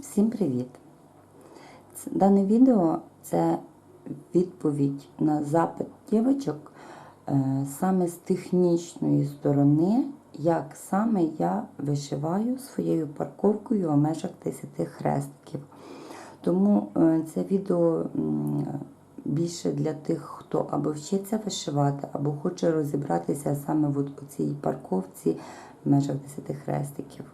Всім привіт! Дане відео це відповідь на запит дівчаток е, саме з технічної сторони, як саме я вишиваю своєю парковкою у межах 10 хрестиків. Тому е, це відео більше для тих, хто або вчиться вишивати, або хоче розібратися саме у цій парковці в межах 10 хрестиків.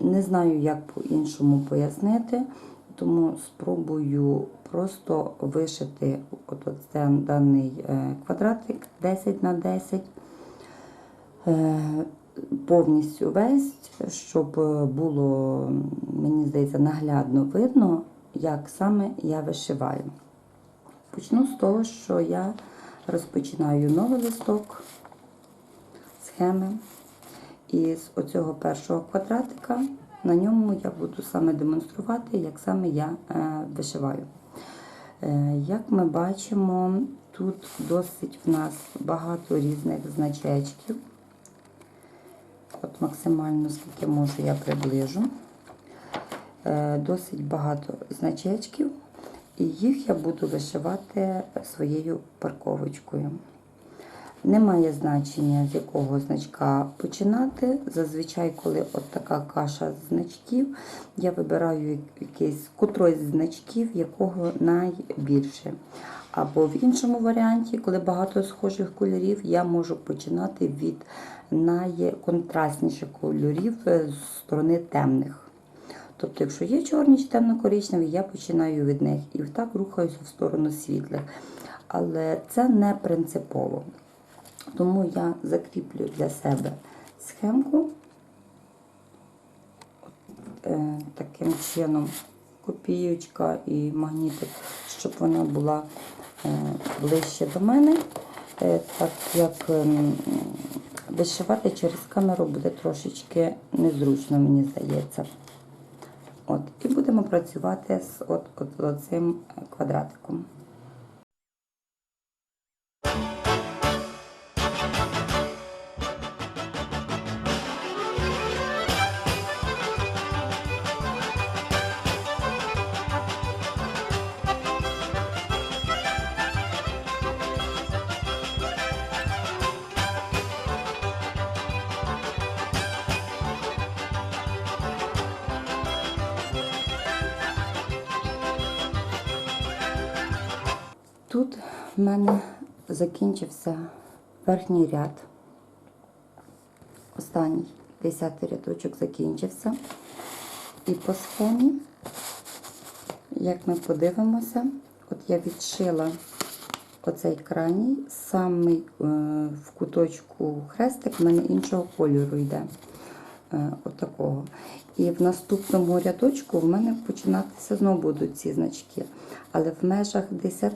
Не знаю, як по-іншому пояснити, тому спробую просто вишити от оце даний е, квадратик 10 на 10 е, повністю весь, щоб було, мені здається, наглядно видно, як саме я вишиваю. Почну з того, що я розпочинаю новий листок схеми. І з оцього першого квадратика на ньому я буду саме демонструвати, як саме я е, вишиваю. Е, як ми бачимо, тут досить в нас багато різних значечків. От максимально скільки можу, я приближу. Е, досить багато значечків, і їх я буду вишивати своєю парковочкою. Немає значення, з якого значка починати. Зазвичай, коли от така каша значків, я вибираю якийсь котрось з значків, якого найбільше. Або в іншому варіанті, коли багато схожих кольорів, я можу починати від найконтрастніших кольорів е, з сторони темних. Тобто, якщо є чорні чи темно-коричневі, я починаю від них і так рухаюся в сторону світлих. Але це не принципово. Тому я закріплю для себе схемку е, таким чином копіючка і магнітик, щоб вона була е, ближче до мене, Е, так як ем, вишивати через камеру буде трошечки незручно, мені здається. От, і будемо працювати з от, от, цим квадратиком. Тут в мене закінчився верхній ряд. Останній десятий рядочок закінчився. І по схемі, як ми подивимося, от я відшила оцей крайній, самий е, в куточку хрестик в мене іншого кольору йде. Е, отакого. І в наступному рядочку в мене починатися знову будуть ці значки. Але в межах 10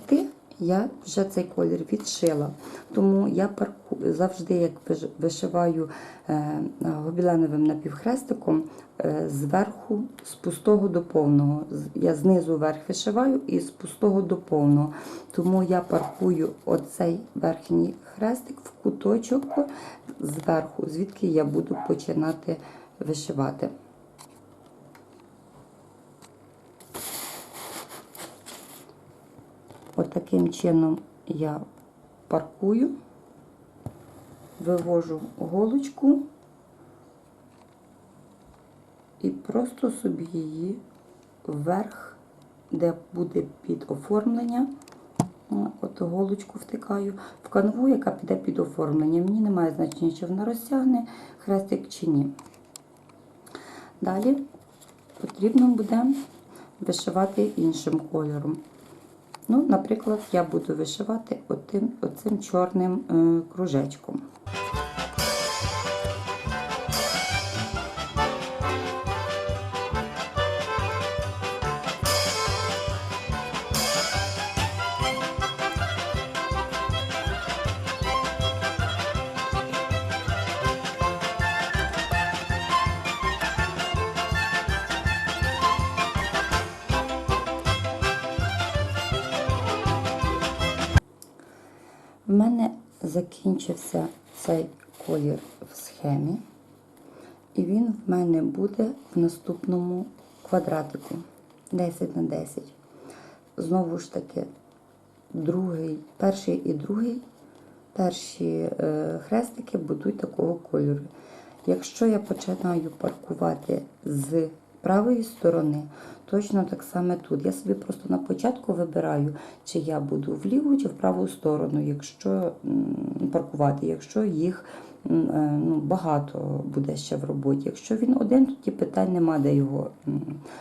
я вже цей колір відшила. Тому я парку, завжди, як вишиваю е, гобіленовим напівхрестиком, е, зверху з пустого до повного. Я знизу вверх вишиваю і з пустого до повного. Тому я паркую оцей верхній хрестик в куточок зверху, звідки я буду починати вишивати. От таким чином я паркую, вивожу голочку і просто собі її вверх, де буде під оформлення. От голочку втикаю в канву, яка піде під оформлення. Мені немає значення, чи вона розтягне хрестик чи ні. Далі потрібно буде вишивати іншим кольором. Ну, наприклад, я буду вишивати отим, оцим чорним е, кружечком. В мене закінчився цей колір в схемі. І він в мене буде в наступному квадратику 10 на 10. Знову ж таки, другий, перший і другий, перші е, хрестики будуть такого кольору. Якщо я починаю паркувати з правої сторони, точно так само тут. Я собі просто на початку вибираю, чи я буду в ліву чи в праву сторону, якщо паркувати, якщо їх е, ну, багато буде ще в роботі. Якщо він один, тоді питань нема, де його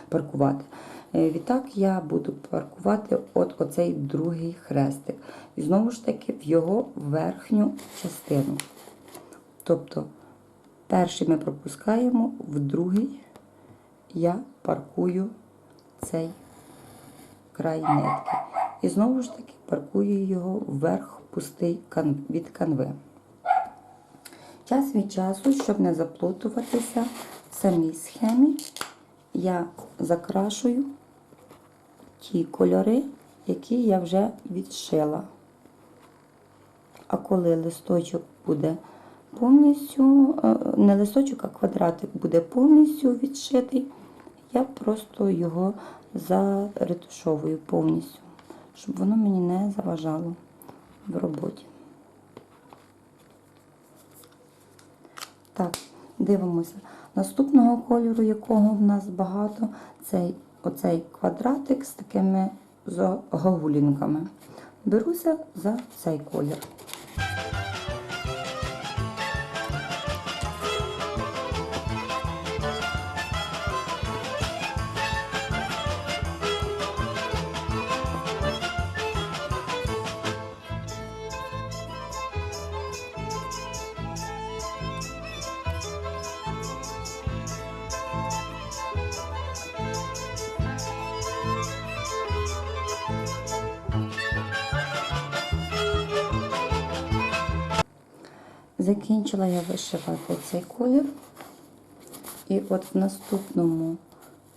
паркувати. Е, Відтак я буду паркувати от оцей другий хрестик. І знову ж таки в його верхню частину. Тобто перший ми пропускаємо, в другий я паркую цей край нитки. І знову ж таки паркую його вверх пустий від канви. Час від часу, щоб не заплутуватися в самій схемі, я закрашую ті кольори, які я вже відшила. А коли листочок буде повністю, е, не листочок, а квадратик буде повністю відшитий, я просто його заретушовую повністю, щоб воно мені не заважало в роботі. Так, дивимося. Наступного кольору, якого в нас багато, цей оцей квадратик з такими загогулінками. Беруся за цей колір. Закінчила я вишивати цей колір. І от в наступному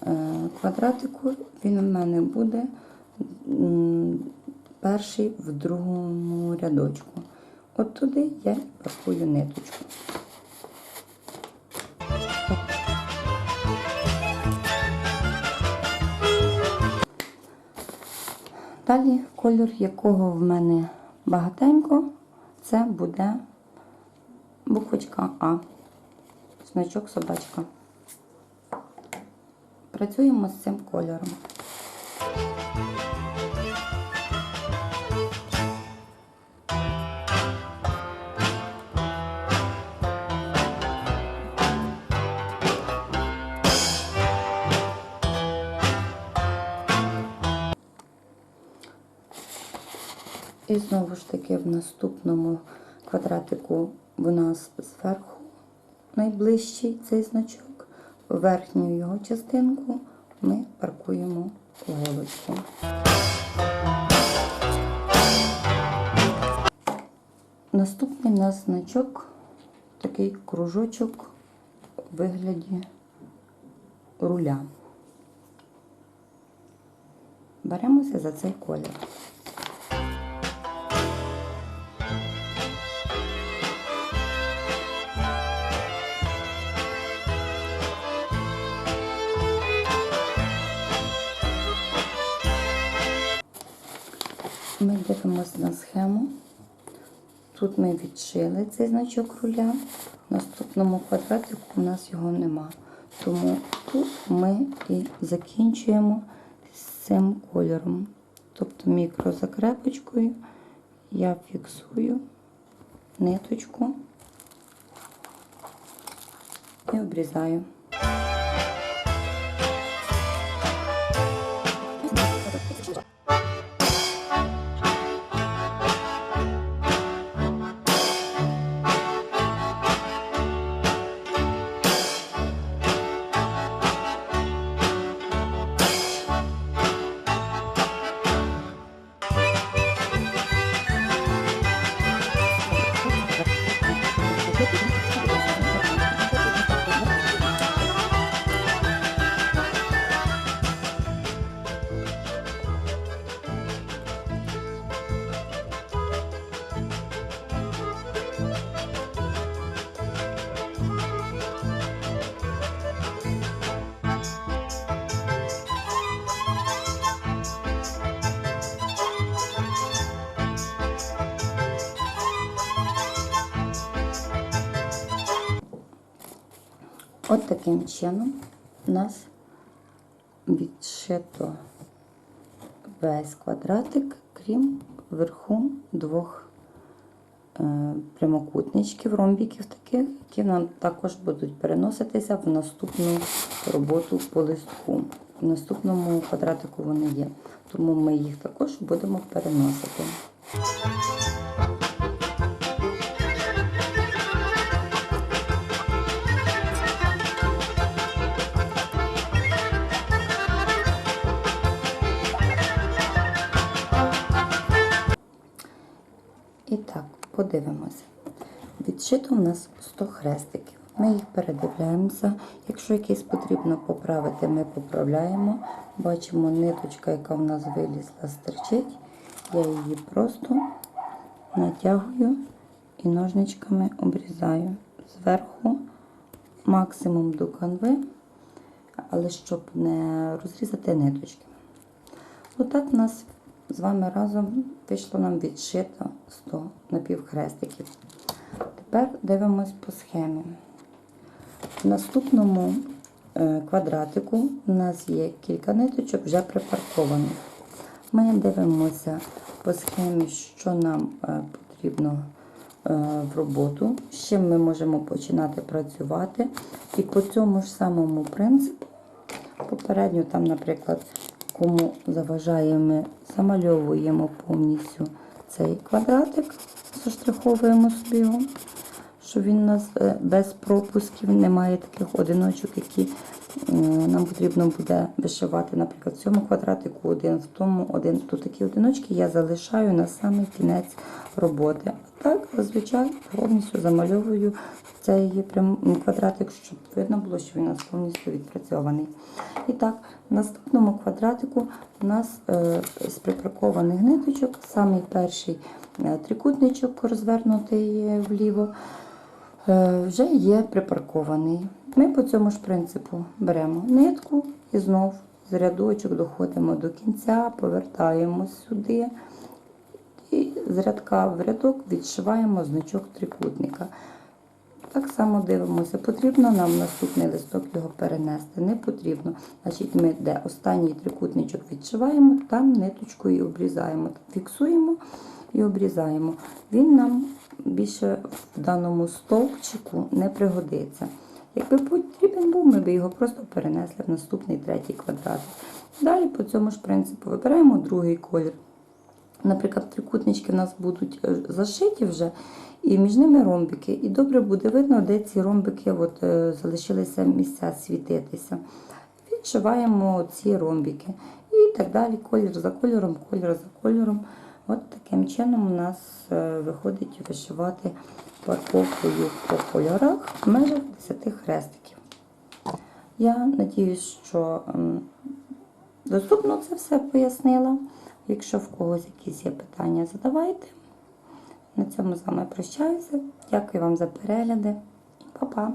е, квадратику він у мене буде перший в другому рядочку. От туди я і ниточку. Далі кольор, якого в мене багатенько, це буде буквочка А, значок собачка. Працюємо з цим кольором. І знову ж таки в наступному квадратику в нас зверху найближчий цей значок. Верхню його частинку ми паркуємо голочку. Наступний у нас значок, такий кружочок у вигляді руля. Беремося за цей колір. Дивимося на схему. Тут ми відшили цей значок руля. В наступному квадратику у нас його нема. Тому тут ми і закінчуємо з цим кольором. Тобто мікрозакрепочкою я фіксую ниточку і обрізаю. От таким чином у нас відшито весь квадратик, крім вверху двох е, прямокутничків, ромбіків таких, які нам також будуть переноситися в наступну роботу по листку. В наступному квадратику вони є, тому ми їх також будемо переносити. Так, подивимося. Відшито у нас 100 хрестиків. Ми їх передивляємося. Якщо якийсь потрібно поправити, ми поправляємо. Бачимо ниточка, яка в нас вилізла, стерчить. Я її просто натягую і ножничками обрізаю зверху максимум до канви, але щоб не розрізати ниточки. Отак у нас з вами разом вийшло нам відшито 100 напівхрестиків. Тепер дивимось по схемі. В наступному е, квадратику у нас є кілька ниточок вже припаркованих. Ми дивимося по схемі, що нам е, потрібно е, в роботу, з чим ми можемо починати працювати. І по цьому ж самому принципу Попередньо там, наприклад, кому заважає, ми замальовуємо повністю цей квадратик, заштриховуємо собі його, щоб він у нас е, без пропусків, немає таких одиночок, які нам потрібно буде вишивати, наприклад, в цьому квадратику один, в тому один. Тут такі одиночки я залишаю на самий кінець роботи. А так, зазвичай повністю замальовую цей квадратик, щоб видно було, що він у нас повністю відпрацьований. І так, в наступному квадратику у нас е, з припаркованих ниточок, самий перший е, трикутничок розвернутий вліво, е, вже є припаркований. Ми по цьому ж принципу беремо нитку і знов з рядочок доходимо до кінця, повертаємо сюди. І з рядка в рядок відшиваємо значок трикутника. Так само дивимося, потрібно нам наступний листок його перенести, не потрібно. Значить, ми де останній трикутничок відшиваємо, там ниточкою і обрізаємо. Фіксуємо і обрізаємо. Він нам більше в даному стовпчику не пригодиться. Якби потрібен був, ми б його просто перенесли в наступний третій квадрат. Далі по цьому ж принципу вибираємо другий колір. Наприклад, трикутнички в нас будуть е, зашиті вже, і між ними ромбики. І добре буде видно, де ці ромбики от, е, залишилися місця світитися. Відшиваємо ці ромбики. І так далі, колір за кольором, колір за кольором. От таким чином у нас е, виходить вишивати парковкою по кольорах в межах 10 хрестиків. Я надіюсь, що доступно це все пояснила. Якщо в когось якісь є питання, задавайте. На цьому з вами прощаюся. Дякую вам за перегляди па-па!